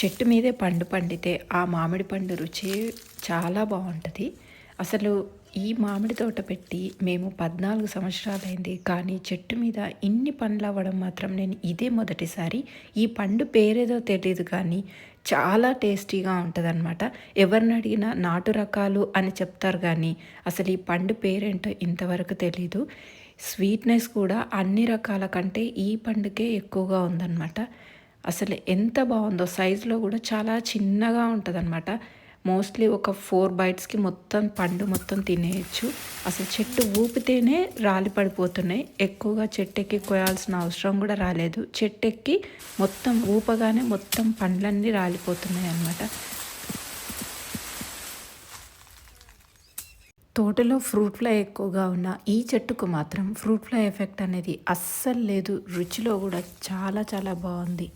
చెట్టు మీదే పండు పండితే ఆ మామిడి పండు రుచి చాలా బాగుంటుంది. అసలు ఈ మామిడి తోట పెట్టి మేము పద్నాలుగు సంవత్సరాలైంది కానీ చెట్టు మీద ఇన్ని పండ్లు అవ్వడం మాత్రం నేను ఇదే మొదటిసారి. ఈ పండు పేరేదో తెలియదు కానీ చాలా టేస్టీగా ఉంటుందన్నమాట. ఎవరిని అడిగినా నాటు రకాలు అని చెప్తారు కానీ అసలు ఈ పండు పేరేంటో ఇంతవరకు తెలీదు. స్వీట్నెస్ కూడా అన్ని రకాల కంటే ఈ పండుకే ఎక్కువగా ఉందన్నమాట. అసలు ఎంత బాగుందో సైజులో కూడా చాలా చిన్నగా ఉంటుంది మోస్ట్లీ ఒక ఫోర్ బైట్స్కి మొత్తం పండు మొత్తం తినేయచ్చు. అసలు చెట్టు ఊపితేనే రాలి పడిపోతున్నాయి. ఎక్కువగా చెట్టు ఎక్కి కోయాల్సిన అవసరం కూడా రాలేదు. చెట్టు ఎక్కి మొత్తం ఊపగానే మొత్తం పండ్లన్నీ రాలిపోతున్నాయి అన్నమాట. తోటలో ఫ్రూట్ ఫ్లై ఎక్కువగా ఉన్న ఈ చెట్టుకు మాత్రం ఫ్రూట్ ఫ్లై ఎఫెక్ట్ అనేది అస్సలు లేదు. రుచిలో కూడా చాలా చాలా బాగుంది.